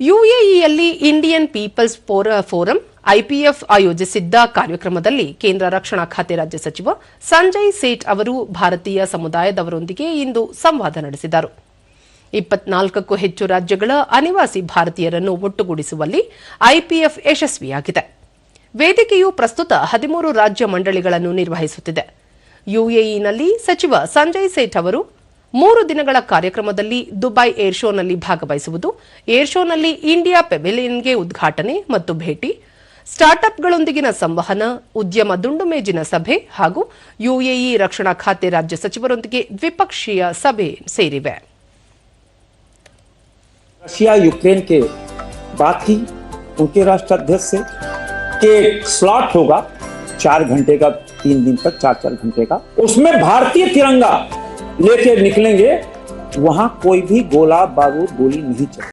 ಯುಎಇಯಲ್ಲಿ Indian people's ಫೋರ- ಐಪಿಎಫ್ ಆಯೋಜಿಸಿದ್ದ ಕಾರ್ಯಕ್ರಮದಲ್ಲಿ ಕೇಂದ್ರ ರಕ್ಷಣಾ ಖಾತೆ ರಾಜ್ಯ ಸಚಿವ ಸಂಜಯ್ ಸೇಠ್ ಅವರು ಭಾರತೀಯ ಸಮುದಾಯದವರೊಂದಿಗೆ ಇಂದು ಸಂವಾದ ನಡೆಸಿದರು. ಇಪ್ಪತ್ನಾಲ್ಕಕ್ಕೂ ಹೆಚ್ಚು ರಾಜ್ಯಗಳ ಅನಿವಾಸಿ ಭಾರತೀಯರನ್ನು ಒಟ್ಟುಗೂಡಿಸುವಲ್ಲಿ ಐಪಿಎಫ್ ಯಶಸ್ವಿಯಾಗಿದೆ. ವೇದಿಕೆಯು ಪ್ರಸ್ತುತ ಹದಿಮೂರು ರಾಜ್ಯ ಮಂಡಳಿಗಳನ್ನು ನಿರ್ವಹಿಸುತ್ತಿದೆ. ಯುಎಇನಲ್ಲಿ ಸಚಿವ ಸಂಜಯ್ ಸೇಠ್ ಅವರು ಮೂರು ದಿನಗಳ ಕಾರ್ಯಕ್ರಮದಲ್ಲಿ ದುಬೈ ಏರ್ ಶೋನಲ್ಲಿ ಭಾಗವಹಿಸುವುದು ಏರ್ ಶೋನಲ್ಲಿ ಇಂಡಿಯಾ ಪೆವಿಲಿಯನ್ಗೆ ಉದ್ಘಾಟನೆ ಮತ್ತು ಭೇಟಿ ಸ್ಟಾರ್ಟ್ಅಪ್ಗಳೊಂದಿಗಿನ ಸಂವಹನ ಉದ್ಯಮ ದುಂಡುಮೇಜಿನ ಸಭೆ ಹಾಗೂ ಯುಎಇ ರಕ್ಷಣಾ ಖಾತೆ ರಾಜ್ಯ ಸಚಿವರೊಂದಿಗೆ ದ್ವಿಪಕ್ಷೀಯ ಸಭೆ ಸೇರಿವೆ रशिया यूक्रेन के बात की उनके राष्ट्राध्यक्ष से कि स्लॉट होगा चार घंटे का तीन दिन तक चार चार घंटे का उसमें भारतीय तिरंगा लेके निकलेंगे वहाँ कोई भी गोला बारूद गोली नहीं चलेगी